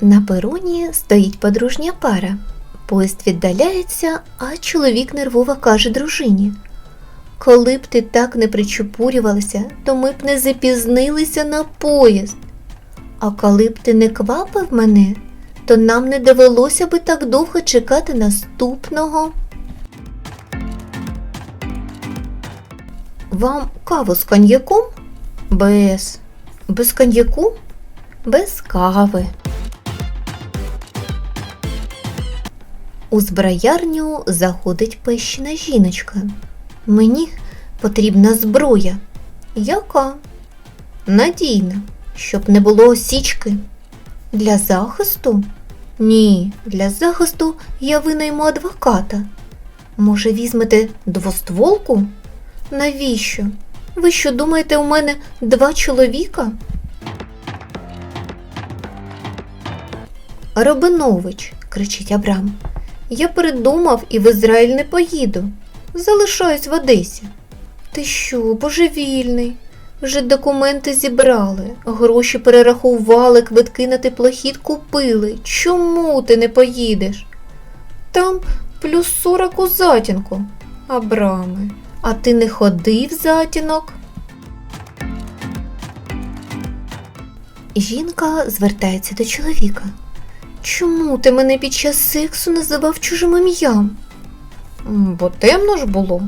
На пероні стоїть подружня пара. Поїзд віддаляється, а чоловік нервово каже дружині. Коли б ти так не причепурювалася, то ми б не запізнилися на поїзд. А коли б ти не квапив мене, то нам не довелося би так довго чекати наступного. Вам каву з коньяком? Без. Без коньяку? Без кави. У зброярню заходить пещена жіночка. Мені потрібна зброя. Яка? Надійна, щоб не було осічки. Для захисту? Ні, для захисту я винайму адвоката. Може, візьмете двостволку? Навіщо? Ви що думаєте, у мене два чоловіка? Робинович, кричить Абрам. Я передумав і в Ізраїль не поїду. Залишаюсь в Одесі. Ти що, божевільний? Вже документи зібрали, гроші перерахували, квитки на теплохід купили. Чому ти не поїдеш? Там плюс 40 у затінку. Абраме, а ти не ходив затінок? Жінка звертається до чоловіка. Чому ти мене під час сексу називав чужим ім'ям? Бо темно ж було.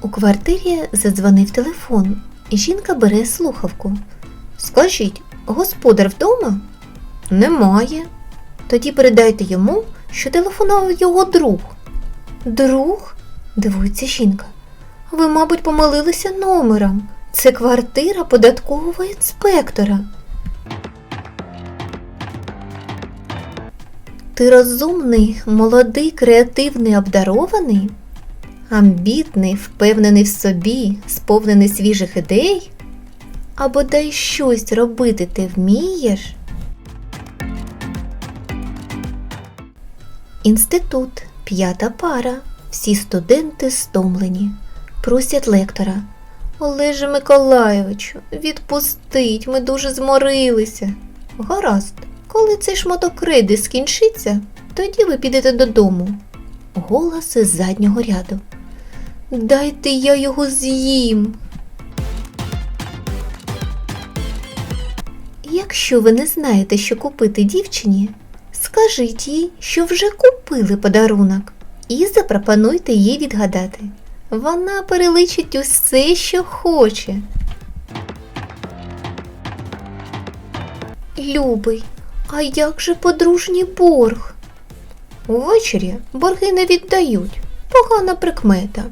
У квартирі задзвонив телефон, і жінка бере слухавку. Скажіть, господар вдома? Немає. Тоді передайте йому, що телефонував його друг. Друг? дивується жінка. Ви, мабуть, помилилися номером. Це квартира податкового інспектора. Ти розумний, молодий, креативний, обдарований, амбітний, впевнений в собі, сповнений свіжих ідей? А бодай щось робити ти вмієш? Інститут, п'ята пара. Всі студенти стомлені. Просять лектора. Олеже Миколайовичу, відпустить, ми дуже зморилися. Гаразд, коли цей шматок криди скінчиться, тоді ви підете додому. Голос із заднього ряду. Дайте я його з'їм. Якщо ви не знаєте, що купити дівчині, скажіть їй, що вже купили подарунок, і запропонуйте їй відгадати. Вона переличить усе, що хоче. Любий, а як же подружній борг? Увечері борги не віддають. Погана прикмета.